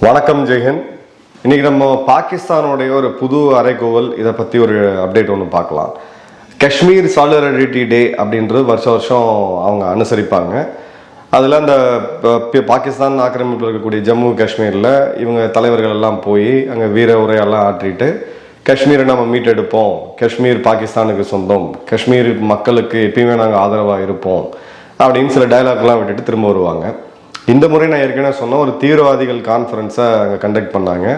வணக்கம் ஜெயஹன் இன்னைக்கு நம்ம பாகிஸ்தானுடைய ஒரு புது அரைக்கோவல் இதை பற்றி ஒரு அப்டேட் ஒன்று பார்க்கலாம். காஷ்மீர் சாலிடரிட்டி டே அப்படின்றது வருஷம் வருஷம் அவங்க அனுசரிப்பாங்க. அதில் அந்த ப- பாகிஸ்தான் ஆக்கிரமிப்பில் இருக்கக்கூடிய ஜம்மு காஷ்மீரில் இவங்க தலைவர்கள் எல்லாம் போய் அங்கே வீர உரையெல்லாம் ஆற்றிட்டு காஷ்மீரை நம்ம மீட்டெடுப்போம். காஷ்மீர் பாகிஸ்தானுக்கு சொந்தம். காஷ்மீர் மக்களுக்கு எப்பயுமே நாங்கள் ஆதரவாக இருப்போம். அப்படின்னு சில டயலாக்லாம் விட்டுட்டு திரும்ப வருவாங்க. இந்த முறை நான் ஏற்கனவே சொன்ன ஒரு தீவிரவாதிகள் கான்ஃபரன்ஸை அங்கே கண்டக்ட் பண்ணாங்க.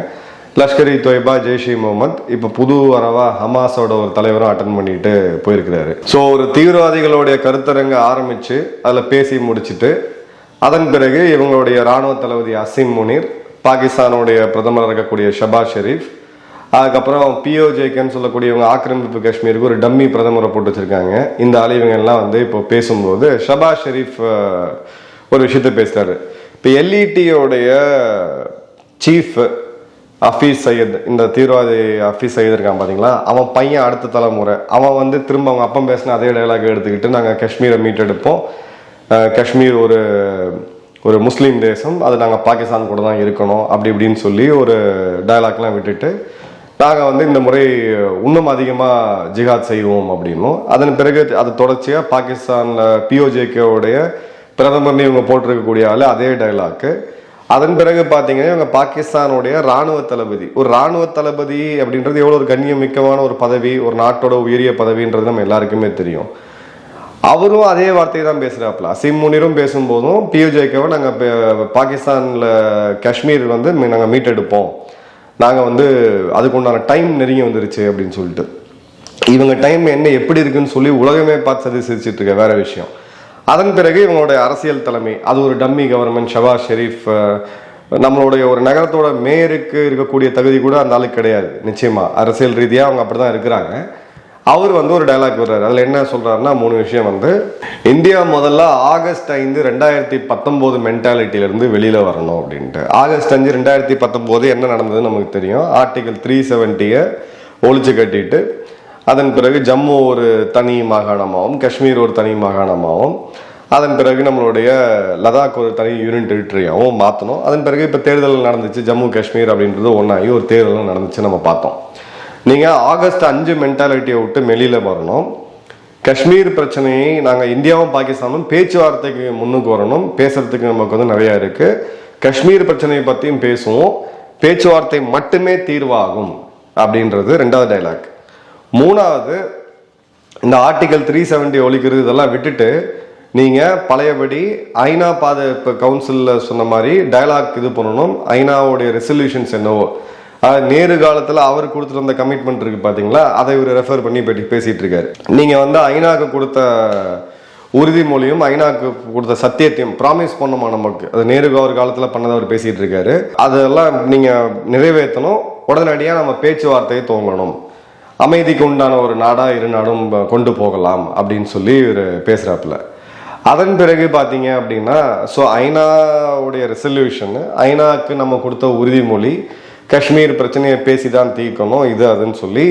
லஷ்கர் இ தொய்பா ஜெய்ஷ் இ முகமது இப்போ புது வரவா ஹமாஸோட ஒரு தலைவரும் அட்டன் பண்ணிட்டு போயிருக்கிறாரு. ஸோ ஒரு தீவிரவாதிகளுடைய கருத்தரங்க ஆரம்பிச்சு அதில் பேசி முடிச்சுட்டு அதன் பிறகு இவங்களுடைய ராணுவ தளபதி அசீம் முனீர் பாகிஸ்தானுடைய பிரதமர் இருக்கக்கூடிய ஷபாஸ் ஷெரீஃப் அதுக்கப்புறம் பிஓஜேகேன்னு சொல்லக்கூடிய இவங்க ஆக்கிரமிப்பு காஷ்மீருக்கு ஒரு டம்மி பிரதமரை போட்டு வச்சிருக்காங்க. இந்த அலைவங்கள்லாம் வந்து இப்போ பேசும்போது ஷபாஸ் ஷெரீஃப் ஒரு விஷயத்த பேசுறாரு இப்போ எல்இடியோடைய சீஃப் ஹஃபீஸ் சையத் இந்த தீவிரவாதி ஹஃபீஸ் சையத் இருக்கான் பார்த்தீங்களா அவன் பையன் அடுத்த தலைமுறை. அவன் வந்து திரும்ப அவங்க அப்பம் பேசின அதே டைலாக் எடுத்துக்கிட்டு நாங்கள் காஷ்மீரை மீட்டெடுப்போம் காஷ்மீர் ஒரு ஒரு முஸ்லீம் தேசம். அது நாங்கள் பாகிஸ்தான் கூட தான் இருக்கணும். அப்படி இப்படின்னு சொல்லி ஒரு டயலாக்லாம் விட்டுட்டு நாங்கள் வந்து இந்த முறை இன்னும் அதிகமாக ஜிஹாத் செய்வோம் அப்படின்னும். அதன் பிறகு அது தொடர்ச்சியாக பாகிஸ்தானில் பிஓஜேகேவுடைய பிரதமர்னு இவங்க போட்டிருக்கக்கூடிய ஆள் அதே டைலாக்கு அதன் பிறகு பார்த்தீங்கன்னா இவங்க பாகிஸ்தானுடைய ராணுவ தளபதி. ஒரு ராணுவ தளபதி அப்படின்றது எவ்வளோ ஒரு கண்ணியமிக்கமான ஒரு பதவி ஒரு நாட்டோட உயரிய பதவின்றது நம்ம எல்லாருக்குமே தெரியும். அவரும் அதே வார்த்தையை தான் பேசுறாப்புல அசீம் முனிரும் பேசும்போதும் பியூஜேகேவை நாங்கள் பாகிஸ்தானில் காஷ்மீர் வந்து நாங்கள் மீட்டெடுப்போம் நாங்கள் வந்து அதுக்கு உண்டான டைம் நெருங்கி வந்துருச்சு அப்படின்னு சொல்லிட்டு. இவங்க டைம் என்ன எப்படி இருக்குன்னு சொல்லி உலகமே பார்த்து சதி சிரிச்சிட்டு இருக்க வேற விஷயம். அதன் பிறகு இவங்களுடைய அரசியல் தலைமை அது ஒரு டம்மி கவர்மெண்ட் ஷபாஸ் ஷெரீஃப் நம்மளுடைய ஒரு நகரத்தோட மேயருக்கு இருக்கக்கூடிய தகுதி கூட அந்த ஆளுக்கு கிடையாது நிச்சயமாக அரசியல் ரீதியாக அவங்க அப்படிதான் இருக்கிறாங்க. அவர் வந்து ஒரு டயலாக் வர்றாரு அதில் என்ன சொல்கிறாருன்னா மூணு விஷயம் வந்து இந்தியா முதல்ல ஆகஸ்ட் ஐந்து ரெண்டாயிரத்தி பத்தொம்போது மென்டாலிட்டியிலேருந்து வெளியில் வரணும் அப்படின்ட்டு. ஆகஸ்ட் அஞ்சு ரெண்டாயிரத்தி பத்தொம்போது என்ன நடந்ததுன்னு நமக்கு தெரியும். ஆர்டிகல் த்ரீ செவன்ட்டியை ஒழிச்சு கட்டிட்டு அதன் பிறகு ஜம்மு ஒரு தனி மாகாணமாகவும் காஷ்மீர் ஒரு தனி மாகாணமாகவும் அதன் பிறகு நம்மளுடைய லதாக் ஒரு தனி யூனியன் டெரிட்டரியாகவும் மாற்றணும் அதன் பிறகு இப்போ தேர்தல் நடந்துச்சு ஜம்மு காஷ்மீர் அப்படின்றது ஒன்றாகி ஒரு தேர்தலும் நடந்துச்சு நம்ம பார்த்தோம். நீங்கள் ஆகஸ்ட் அஞ்சு மென்டாலிட்டியை விட்டு வெளியில் வரணும். காஷ்மீர் பிரச்சனையை நாங்கள் இந்தியாவும் பாகிஸ்தானும் பேச்சுவார்த்தைக்கு முன்னுக்கு வரணும். பேசுறதுக்கு நமக்கு வந்து நிறையா இருக்குது காஷ்மீர் பிரச்சனையை பற்றியும் பேசுவோம். பேச்சுவார்த்தை மட்டுமே தீர்வாகும் அப்படின்றது ரெண்டாவது டைலாக் மூணாவது இந்த ஆர்டிகல் த்ரீ செவன்டி ஒழிக்கிறது இதெல்லாம் விட்டுட்டு நீங்கள் பழையபடி ஐநா பாதுகாப்பு கவுன்சிலில் சொன்ன மாதிரி டயலாக் இது பண்ணணும். ஐநாவுடைய ரெசல்யூஷன்ஸ் என்னவோ. நேரு காலத்தில் அவர் கொடுத்துருந்த கமிட்மெண்ட் இருக்குது பார்த்தீங்களா அதை இவர் ரெஃபர் பண்ணி பேட்டி பேசிகிட்டு இருக்காரு. நீங்கள் வந்து ஐநாவுக்கு கொடுத்த உறுதிமொழியும் ஐநாக்கு கொடுத்த சத்தியத்தையும் ப்ராமிஸ் பண்ணுமா நமக்கு? அது நேரு அவர் காலத்தில் பண்ணதை அவர் பேசிகிட்டு இருக்காரு. அதெல்லாம் நீங்கள் நிறைவேற்றணும். உடனடியாக நம்ம பேச்சுவார்த்தையை துவங்கணும். அமைதிக்கு உண்டான ஒரு நாடாக இரு நாடும் கொண்டு போகலாம் அப்படின்னு சொல்லி இவர் பேசுகிறாப்புல அதன் பிறகு பார்த்தீங்க அப்படின்னா ஸோ ஐநாவுடைய ரெசல்யூஷன் ஐநாவுக்கு நம்ம கொடுத்த உறுதிமொழி காஷ்மீர் பிரச்சனையை பேசி தான் தீர்க்கணும் இது அதுன்னு சொல்லி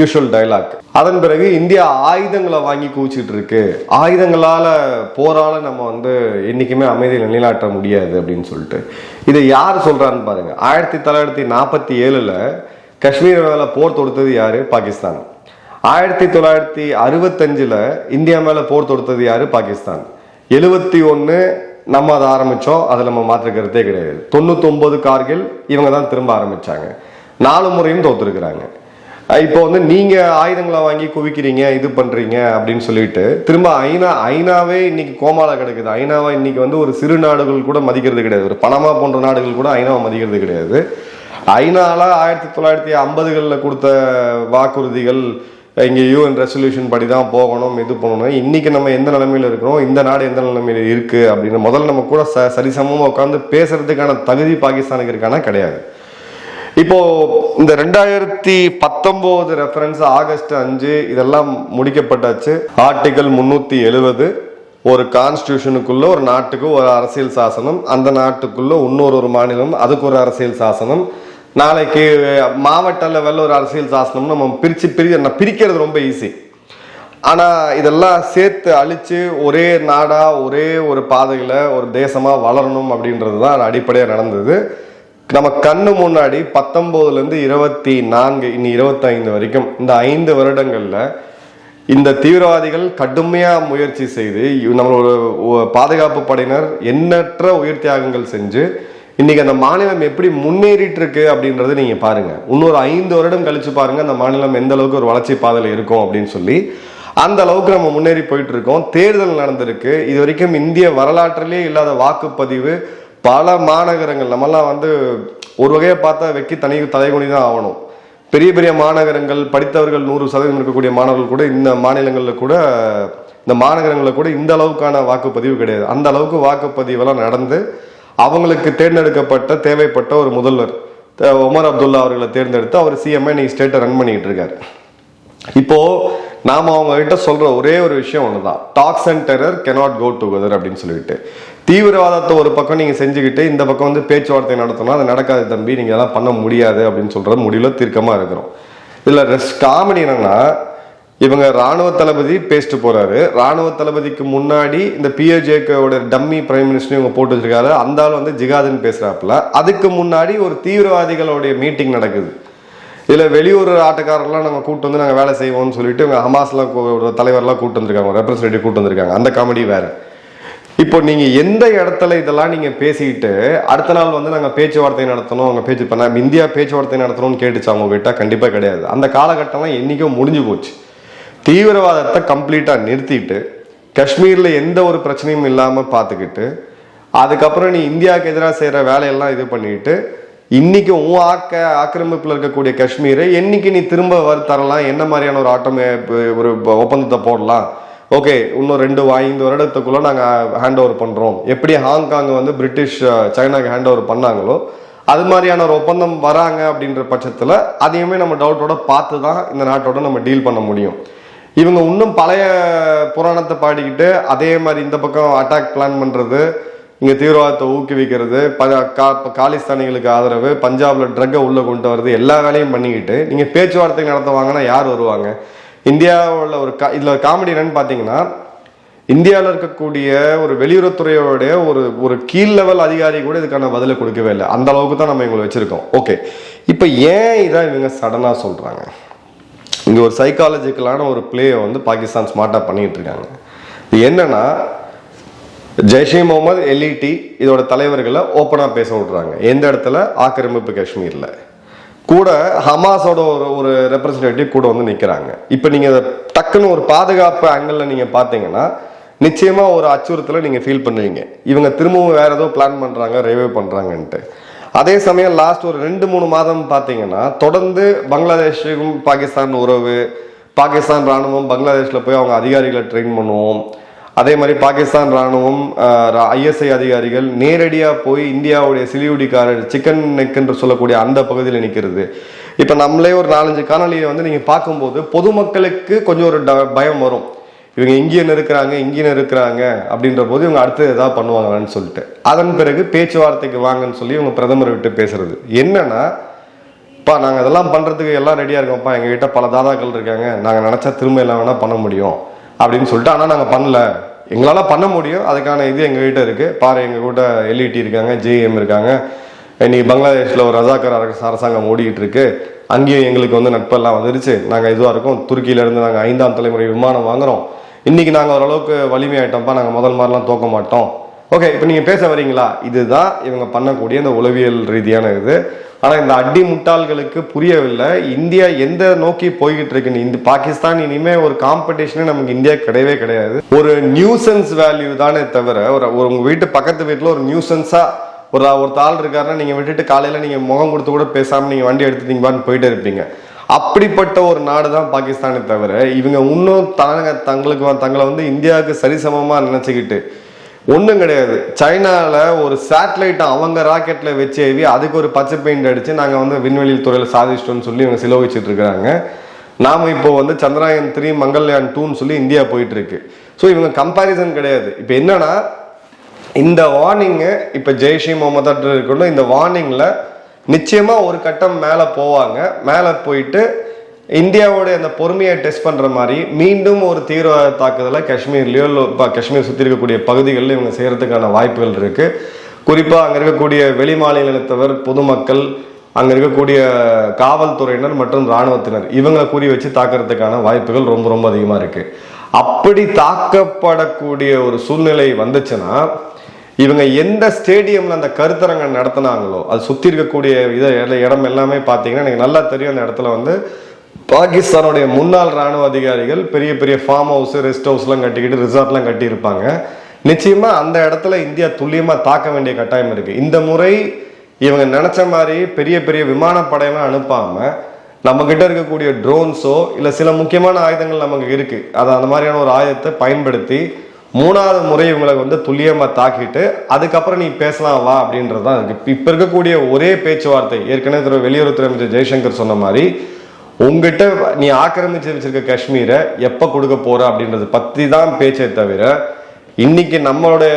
யூஷுவல் டயலாக் அதன் பிறகு இந்தியா ஆயுதங்களை வாங்கி கூச்சிட்டு இருக்கு ஆயுதங்களால் போரால நம்ம வந்து என்னைக்குமே அமைதியை நிலைநாட்ட முடியாது அப்படின்னு சொல்லிட்டு. இதை யார் சொல்கிறான்னு பாருங்க. ஆயிரத்தி தொள்ளாயிரத்தி நாற்பத்தி ஏழில் காஷ்மீர் மேலே போர் தொடுத்தது யார்? பாகிஸ்தான். ஆயிரத்தி தொள்ளாயிரத்தி அறுபத்தஞ்சில் இந்தியா மேலே போர் தொடுத்தது யார்? பாகிஸ்தான். எழுபத்தி ஒன்று நம்ம அதை ஆரம்பித்தோம் அதில் நம்ம மாற்றுக்கிறதே கிடையாது. தொண்ணூத்தொம்பது கார்கில் இவங்க தான் திரும்ப ஆரம்பிச்சாங்க. நாலு முறையும் தோத்துருக்குறாங்க. இப்போ வந்து நீங்கள் ஆயுதங்களை வாங்கி குவிக்கிறீங்க இது பண்ணுறீங்க அப்படின்னு சொல்லிட்டு திரும்ப ஐநா ஐநாவே இன்னைக்கு கோமால கிடக்குது. ஐநாவை இன்னைக்கு வந்து ஒரு சிறு நாடுகள் கூட மதிக்கிறது கிடையாது. ஒரு பணமா போன்ற நாடுகள் கூட ஐநாவை மதிக்கிறது கிடையாது. ஐநாவில் ஆயிரத்தி தொள்ளாயிரத்தி ஐம்பதுகளில் கொடுத்த வாக்குறுதிகள் இங்கே யூஎன் ரெசல்யூஷன் படி தான் போகணும் இது பண்ணணும். இன்றைக்கி நம்ம எந்த நிலைமையில இருக்கிறோம் இந்த நாடு எந்த நிலமையில் இருக்குது அப்படின்னு முதல்ல நம்ம கூட ச சரிசமமாக உட்காந்து பேசுகிறதுக்கான தகுதி பாகிஸ்தானுக்கு இருக்கானா? கிடையாது. இப்போது இந்த ரெண்டாயிரத்தி பத்தொம்போது ரெஃபரன்ஸ் ஆகஸ்ட் அஞ்சு இதெல்லாம் முடிக்கப்பட்டாச்சு. ஆர்டிகல் முந்நூற்றி எழுபது ஒரு கான்ஸ்டியூஷனுக்குள்ள ஒரு நாட்டுக்கு ஒரு அரசியல் சாசனம் அந்த நாட்டுக்குள்ள இன்னொரு ஒரு மாநிலம் அதுக்கு ஒரு அரசியல் சாசனம். நாளைக்கு மாவட்ட லெவலில் ஒரு அரசியல் சாசனம் நம்ம பிரிச்சு பிரி நான் பிரிக்கிறது ரொம்ப ஈஸி ஆனால் இதெல்லாம் சேர்த்து அழித்து ஒரே நாடாக ஒரே ஒரு பாதையில் ஒரு தேசமாக வளரணும் அப்படின்றது தான் அடிப்படையாக நடந்தது. நம்ம கண்ணு முன்னாடி பத்தொம்போதுலேருந்து இருபத்தி நான்கு இனி இருபத்தைந்து வரைக்கும் இந்த ஐந்து வருடங்களில் இந்த தீவிரவாதிகள் கடுமையாக முயற்சி செய்து இவ் நம்மளோட பாதுகாப்பு படையினர் எண்ணற்ற உயிர் தியாகங்கள் செஞ்சு இன்னைக்கு அந்த மாநிலம் எப்படி முன்னேறிட்டு இருக்கு அப்படின்றத நீங்க பாருங்க. இன்னொரு ஐந்து வருடம் கழிச்சு பாருங்க அந்த மாநிலம் எந்த அளவுக்கு ஒரு வளர்ச்சி பாதையில் இருக்கும் அப்படின்னு சொல்லி. அந்த அளவுக்கு நம்ம முன்னேறி போயிட்டு இருக்கோம் தேர்தல் நடந்திருக்கு. இது வரைக்கும் இந்திய வரலாற்றிலே இல்லாத வாக்குப்பதிவு பல மாநகரங்கள் நம்மலாம் வந்து ஒரு வகையை பார்த்தா வெக்கி தனி தலைகுனி தான் ஆகணும். பெரிய பெரிய மாநகரங்கள் படித்தவர்கள் நூறு சதவீதம் இருக்கக்கூடிய மாணவர்கள் கூட இந்த மாநிலங்களில் கூட இந்த மாநகரங்களில் கூட இந்த அளவுக்கான வாக்குப்பதிவு கிடையாது. அந்த அளவுக்கு வாக்குப்பதிவெல்லாம் நடந்து அவங்களுக்கு தேர்ந்தெடுக்கப்பட்ட தேவைப்பட்ட ஒரு முதல்வர் த- உமர் அப்துல்லா அவர்களை தேர்ந்தெடுத்து அவர் சிஎம்ஐ இன்னைக்கு ஸ்டேட்டை ரன் பண்ணிட்டு இருக்காரு. இப்போ நாம் அவங்க கிட்ட சொல்ற ஒரே ஒரு விஷயம் ஒண்ணுதான். Talks and terror cannot go together அப்படின்னு சொல்லிட்டு. தீவிரவாதத்தை ஒரு பக்கம் நீங்க செஞ்சுக்கிட்டு இந்த பக்கம் வந்து பேச்சுவார்த்தை நடத்தணும் அது நடக்காது தம்பி நீங்க அதெல்லாம் பண்ண முடியாது அப்படின்னு சொல்ற முடிவுல தீர்க்கமா இருக்கிறோம். இதுல ரெஸ்ட் காமெடி என்னன்னா இவங்க ராணுவ தளபதி பேசிட்டு போறாரு. ராணுவ தளபதிக்கு முன்னாடி இந்த பிஏஜேக்கோட டம்மி பிரைம் மினிஸ்டர் இவங்க போட்டு வச்சிருக்காரு. அந்த ஆள் வந்து ஜிகாதுன்னு பேசுறாப்புல. அதுக்கு முன்னாடி ஒரு தீவிரவாதிகளுடைய மீட்டிங் நடக்குது. இதுல வெளியூர் ஆட்டக்காரர்லாம் நாங்க கூட்டு வந்து நாங்க வேலை செய்வோம்னு சொல்லிட்டு இவங்க ஹமாஸ்லாம் ஒரு தலைவர்லாம் கூட்டு வந்திருக்காங்க. ரெப்ரஸன்டேட்டிவ் கூட்டு வந்திருக்காங்க. அந்த காமெடி வேற. இப்போ நீங்க எந்த இடத்துல இதெல்லாம் நீங்க பேசிக்கிட்டு அடுத்த நாள் வந்து நாங்க பேச்சுவார்த்தை நடத்தணும் அவங்க பேச்சு பண்ண இந்தியா பேச்சுவார்த்தை நடத்தணும்னு கேட்டுச்சு அவங்க கிட்ட. கண்டிப்பா கிடையாது. அந்த காலகட்டம்லாம் என்னைக்கோ முடிஞ்சு போச்சு. தீவிரவாதத்தை கம்ப்ளீட்டாக நிறுத்திட்டு காஷ்மீரில் எந்த ஒரு பிரச்சனையும் இல்லாமல் பார்த்துக்கிட்டு அதுக்கப்புறம் நீ இந்தியாவுக்கு எதிராக செய்கிற வேலையெல்லாம் இது பண்ணிட்டு இன்னைக்கு உன் ஆக்க ஆக்கிரமிப்பில் இருக்கக்கூடிய காஷ்மீரை என்னைக்கு நீ திரும்ப வர தரலாம்? என்ன மாதிரியான ஒரு ஆட்டம் ஒரு ஒப்பந்தத்தை போடலாம்? ஓகே இன்னும் ரெண்டு ஐந்து வருடத்துக்குள்ளே நாங்கள் ஹேண்ட் ஓவர் பண்ணுறோம் எப்படி ஹாங்காங் வந்து பிரிட்டிஷ் சைனாக்கு ஹேண்ட் ஓவர் பண்ணாங்களோ அது மாதிரியான ஒரு ஒப்பந்தம் வராங்க அப்படின்ற பட்சத்தில் அதையுமே நம்ம டவுட்டோட பார்த்து தான் இந்த நாட்டோட நம்ம டீல் பண்ண முடியும். இவங்க இன்னும் பழைய புராணத்தை பாடிக்கிட்டு அதே மாதிரி இந்த பக்கம் அட்டாக் பிளான் பண்ணுறது இங்கே தீவிரவாதத்தை ஊக்குவிக்கிறது ப கா- காலிஸ்தானிகளுக்கு ஆதரவு பஞ்சாபில் ட்ரக்கை உள்ளே கொண்டு வர்றது எல்லா வேலையும் பண்ணிக்கிட்டு நீங்கள் பேச்சுவார்த்தை நடத்துவாங்கன்னா யார் வருவாங்க? இந்தியாவில் ஒரு கா இதில் காமெடி என்னன்னு பார்த்தீங்கன்னா இந்தியாவில் இருக்கக்கூடிய ஒரு வெளியுறவுத்துறையோடைய ஒரு ஒரு கீழ் லெவல் அதிகாரி கூட இதுக்கான பதிலை கொடுக்கவே இல்லை. அந்த அளவுக்கு தான் நம்ம இவங்களை வச்சுருக்கோம். ஓகே இப்போ ஏன் இதான் இவங்க சடனாக சொல்கிறாங்க இங்கே ஒரு சைக்காலஜிக்கலான ஒரு பிளேயை வந்து பாகிஸ்தான் ஸ்மார்ட்டாக பண்ணிகிட்டு இருக்காங்க. இது என்னன்னா ஜெய்ஷே முகமது எல்இடி இதோட தலைவர்களை ஓப்பனாக பேச விட்றாங்க. எந்த இடத்துல? ஆக்கிரமிப்பு காஷ்மீரில். கூட ஹமாஸோட ஒரு ஒரு ரெப்ரசன்டேட்டிவ் கூட வந்து நிற்கிறாங்க இப்போ நீங்கள் டக்குன்னு ஒரு பாதுகாப்பு ஆங்கிளில் நீங்கள் பார்த்தீங்கன்னா நிச்சயமாக ஒரு அச்சுறுத்தலை நீங்கள் ஃபீல் பண்ணுவீங்க. இவங்க திரும்பவும் வேறு ஏதோ பிளான் பண்ணுறாங்க ரைவே பண்ணுறாங்கன்ட்டு அதே சமயம் லாஸ்ட் ஒரு ரெண்டு மூணு மாதம் பார்த்தீங்கன்னா தொடர்ந்து பங்களாதேஷுக்கும் பாகிஸ்தான் உறவு பாகிஸ்தான் ராணுவம் பங்களாதேஷில் போய் அவங்க அதிகாரிகளை ட்ரெயின் பண்ணுவோம். அதே மாதிரி பாகிஸ்தான் ராணுவம் ஐஎஸ்ஐ அதிகாரிகள் நேரடியாக போய் இந்தியாவுடைய சிலிகுடிக்காரர் சிக்கன் நெக் என்று சொல்லக்கூடிய அந்த பகுதியில் நிற்கிறது இப்போ நம்மளே ஒரு நாலஞ்சு காணொலியை வந்து நீங்கள் பார்க்கும்போது பொதுமக்களுக்கு கொஞ்சம் ஒரு ட- பயம் வரும். இவங்க இங்கேயும் இருக்கிறாங்க இங்கேயும் இருக்கிறாங்க அப்படின்ற போது இவங்க அடுத்து ஏதாவது பண்ணுவாங்கன்னு சொல்லிட்டு. அதன் பிறகு பேச்சுவார்த்தைக்கு வாங்கன்னு சொல்லி இவங்க பிரதமரை விட்டு பேசுறது. என்னன்னா இப்போ நாங்கள் அதெல்லாம் பண்ணுறதுக்கு எல்லாம் ரெடியாக இருக்கோம்ப்பா. எங்ககிட்ட பல தாதாக்கள் இருக்காங்க. நாங்கள் நினச்சா திரும்ப எல்லாம் வேணால் பண்ண முடியும். அப்படின்னு சொல்லிட்டு ஆனால் நாங்கள் பண்ணல. எங்களால் பண்ண முடியும். அதுக்கான இது எங்ககிட்ட இருக்குது பாரு எங்கள் கூட எல்இடி இருக்காங்க ஜேஎம் இருக்காங்க. இன்னைக்கு பங்களாதேஷில் ஒரு ரஜாக்கர் அரசாங்கம் ஓடிக்கிட்டு இருக்கு. அங்கேயும் எங்களுக்கு வந்து நட்பெல்லாம் வந்துருச்சு. நாங்கள் இதுவாக இருக்கோம். துருக்கியிலேருந்து நாங்கள் ஐந்தாம் தலைமுறை விமானம் வாங்குறோம். இன்னைக்கு நாங்கள் ஓரளவுக்கு வலிமையாயிட்டோம்ப்பா. நாங்கள் முதல் மாதிரிலாம் தோக்க மாட்டோம். ஓகே இப்போ நீங்கள் பேச வரீங்களா? இதுதான் இவங்க பண்ணக்கூடிய இந்த உளவியல் ரீதியான இது. ஆனால் இந்த அடி முட்டாள்களுக்கு புரியவில்லை. இந்தியா எந்த நோக்கி போய்கிட்டு இருக்குன்னு இந்த பாகிஸ்தான் இனிமே ஒரு காம்படிஷனே நமக்கு இந்தியா கிடையவே கிடையாது. ஒரு நியூசன்ஸ் வேல்யூ தானே தவிர ஒரு ஒரு உங்க வீட்டு பக்கத்து வீட்டில் ஒரு நியூசன்ஸா ஒரு ஒரு ஆள் இருக்காருன்னா நீங்கள் விட்டுட்டு காலையில் நீங்கள் முகம் கொடுத்து கூட பேசாமல் நீங்கள் வண்டி எடுத்துட்டீங்கன்னு போயிட்டே இருப்பீங்க. அப்படிப்பட்ட ஒரு நாடு தான் பாகிஸ்தானை தவிர இவங்க இன்னும் தங்க தங்களுக்கு தங்களை வந்து இந்தியாவுக்கு சரிசமமாக நினச்சிக்கிட்டு ஒன்றும் கிடையாது. சைனாவில் ஒரு சேட்டலைட்டை அவங்க ராக்கெட்டில் வச்சு ஏவி அதுக்கு ஒரு பச்சை பெயிண்ட் அடித்து நாங்கள் வந்து விண்வெளி துறையில் சாதிச்சிட்டோம்னு சொல்லி இவங்க சிலோகிச்சிட்டு இருக்கிறாங்க நாம் இப்போ வந்து சந்திராயன் த்ரீ மங்கள்யான் டூன்னு சொல்லி இந்தியா போயிட்டுருக்கு. ஸோ இவங்க கம்பாரிசன் கிடையாது. இப்போ என்னென்னா இந்த வார்னிங்கு இப்போ ஜெய்ஷி முகமதாட்டு இருக்கணும் இந்த வார்னிங்கில் நிச்சயமாக ஒரு கட்டம் மேலே போவாங்க. மேலே போயிட்டு இந்தியாவோட அந்த பொறுமையை டெஸ்ட் பண்ணுற மாதிரி மீண்டும் ஒரு தீவிரவாத தாக்குதலை காஷ்மீர்லையோ இப்போ காஷ்மீர் சுற்றி இருக்கக்கூடிய பகுதிகளில் இவங்க செய்கிறதுக்கான வாய்ப்புகள் இருக்குது குறிப்பாக அங்கே இருக்கக்கூடிய வெளி மாநிலத்தவர் பொதுமக்கள் அங்கே இருக்கக்கூடிய காவல்துறையினர் மற்றும் இராணுவத்தினர் இவங்களை கூறி வச்சு தாக்குறதுக்கான வாய்ப்புகள் ரொம்ப ரொம்ப அதிகமாக இருக்குது அப்படி தாக்கப்படக்கூடிய ஒரு சூழ்நிலை வந்துச்சுன்னா இவங்க எந்த ஸ்டேடியம்ல அந்த கருத்தரங்கம் நடத்தினாங்களோ அது சுற்றி இருக்கக்கூடிய இதை இடம் எல்லாமே பார்த்தீங்கன்னா எனக்கு நல்லா தெரியும் அந்த இடத்துல வந்து பாகிஸ்தானுடைய முன்னாள் ராணுவ அதிகாரிகள் பெரிய பெரிய ஃபார்ம் ஹவுஸ் ரெஸ்ட் ஹவுஸ்லாம் கட்டிக்கிட்டு ரிசார்ட்லாம் கட்டியிருப்பாங்க. நிச்சயமா அந்த இடத்துல இந்தியா துல்லியமா தாக்க வேண்டிய கட்டாயம் இருக்கு. இந்த முறை இவங்க நினைச்ச மாதிரி பெரிய பெரிய விமானப்படையெல்லாம் அனுப்பாம நம்ம கிட்ட இருக்கக்கூடிய ட்ரோன்ஸோ இல்ல சில முக்கியமான ஆயுதங்கள் நமக்கு இருக்கு. அது அந்த மாதிரியான ஒரு ஆயுதத்தை பயன்படுத்தி மூணாவது முறை இவங்களை வந்து துல்லியமாக தாக்கிட்டு அதுக்கப்புறம் நீ பேசலாம் வா அப்படின்றது தான் இருக்கு. இப்போ இருக்கக்கூடிய ஒரே பேச்சுவார்த்தை. ஏற்கனவே திரு வெளியுறவுத்துறை அமைச்சர் ஜெய்சங்கர் சொன்ன மாதிரி உங்ககிட்ட நீ ஆக்கிரமிச்சு வச்சிருக்க காஷ்மீரை எப்போ கொடுக்க போற அப்படின்றது பற்றி தான் பேச்சே தவிர இன்னைக்கு நம்மளுடைய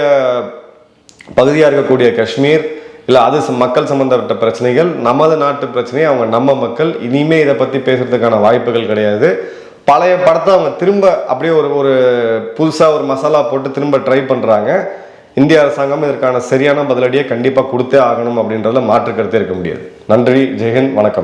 பகுதியாக இருக்கக்கூடிய காஷ்மீர் இல்லை அது ச- மக்கள் சம்மந்தப்பட்ட பிரச்சனைகள் நமது நாட்டு பிரச்சனை அவங்க நம்ம மக்கள் இனிமே இதை பற்றி பேசுறதுக்கான வாய்ப்புகள் கிடையாது. பழைய படத்தை அவங்க திரும்ப அப்படியே ஒரு ஒரு புதுசாக ஒரு மசாலா போட்டு திரும்ப ட்ரை பண்ணுறாங்க இந்திய அரசாங்கம் இதற்கான சரியான பதிலடியை கண்டிப்பாக கொடுத்தே ஆகணும் அப்படின்றதுல மாற்று கருத்தே இருக்க முடியாது. நன்றி ஜெயஹிந்த் வணக்கம்.